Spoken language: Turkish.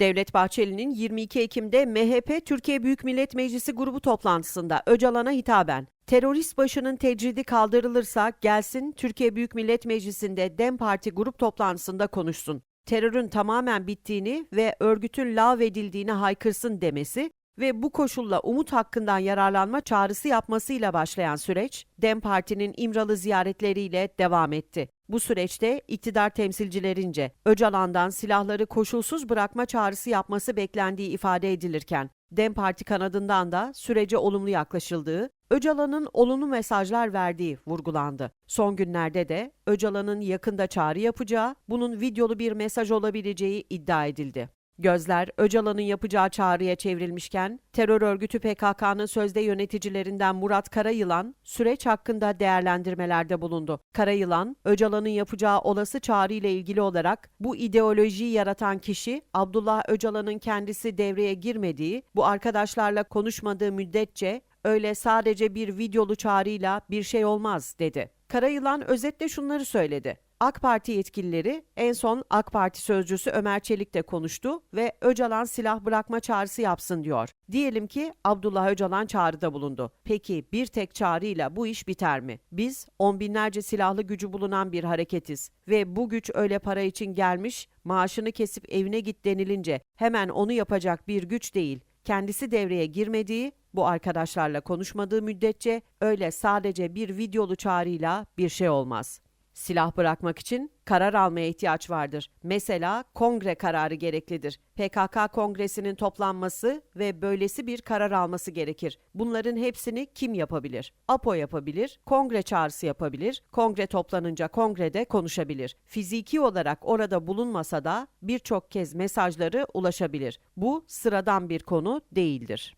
Devlet Bahçeli'nin 22 Ekim'de MHP Türkiye Büyük Millet Meclisi grubu toplantısında Öcalan'a hitaben terörist başının tecridi kaldırılırsa gelsin Türkiye Büyük Millet Meclisi'nde DEM Parti grup toplantısında konuşsun. Terörün tamamen bittiğini ve örgütün lağvedildiğini haykırsın demesi ve bu koşulla umut hakkından yararlanma çağrısı yapmasıyla başlayan süreç, DEM Parti'nin İmralı ziyaretleriyle devam etti. Bu süreçte iktidar temsilcilerince Öcalan'dan silahları koşulsuz bırakma çağrısı yapması beklendiği ifade edilirken, DEM Parti kanadından da sürece olumlu yaklaşıldığı, Öcalan'ın olumlu mesajlar verdiği vurgulandı. Son günlerde de Öcalan'ın yakında çağrı yapacağı, bunun videolu bir mesaj olabileceği iddia edildi. Gözler Öcalan'ın yapacağı çağrıya çevrilmişken, terör örgütü PKK'nın sözde yöneticilerinden Murat Karayılan, süreç hakkında değerlendirmelerde bulundu. Karayılan, Öcalan'ın yapacağı olası çağrı ile ilgili olarak bu ideolojiyi yaratan kişi Abdullah Öcalan'ın kendisi devreye girmediği, bu arkadaşlarla konuşmadığı müddetçe öyle sadece bir videolu çağrıyla bir şey olmaz dedi. Karayılan özetle şunları söyledi. AK Parti yetkilileri en son AK Parti sözcüsü Ömer Çelik de konuştu ve Öcalan silah bırakma çağrısı yapsın diyor. Diyelim ki Abdullah Öcalan çağrıda bulundu. Peki bir tek çağrıyla bu iş biter mi? Biz on binlerce silahlı gücü bulunan bir hareketiz ve bu güç öyle para için gelmiş, maaşını kesip evine git denilince hemen onu yapacak bir güç değil. Kendisi devreye girmediği, bu arkadaşlarla konuşmadığı müddetçe öyle sadece bir videolu çağrıyla bir şey olmaz. Silah bırakmak için karar almaya ihtiyaç vardır. Mesela kongre kararı gereklidir. PKK kongresinin toplanması ve böylesi bir karar alması gerekir. Bunların hepsini kim yapabilir? APO yapabilir, kongre çağrısı yapabilir, kongre toplanınca kongrede konuşabilir. Fiziki olarak orada bulunmasa da birçok kez mesajları ulaşabilir. Bu sıradan bir konu değildir.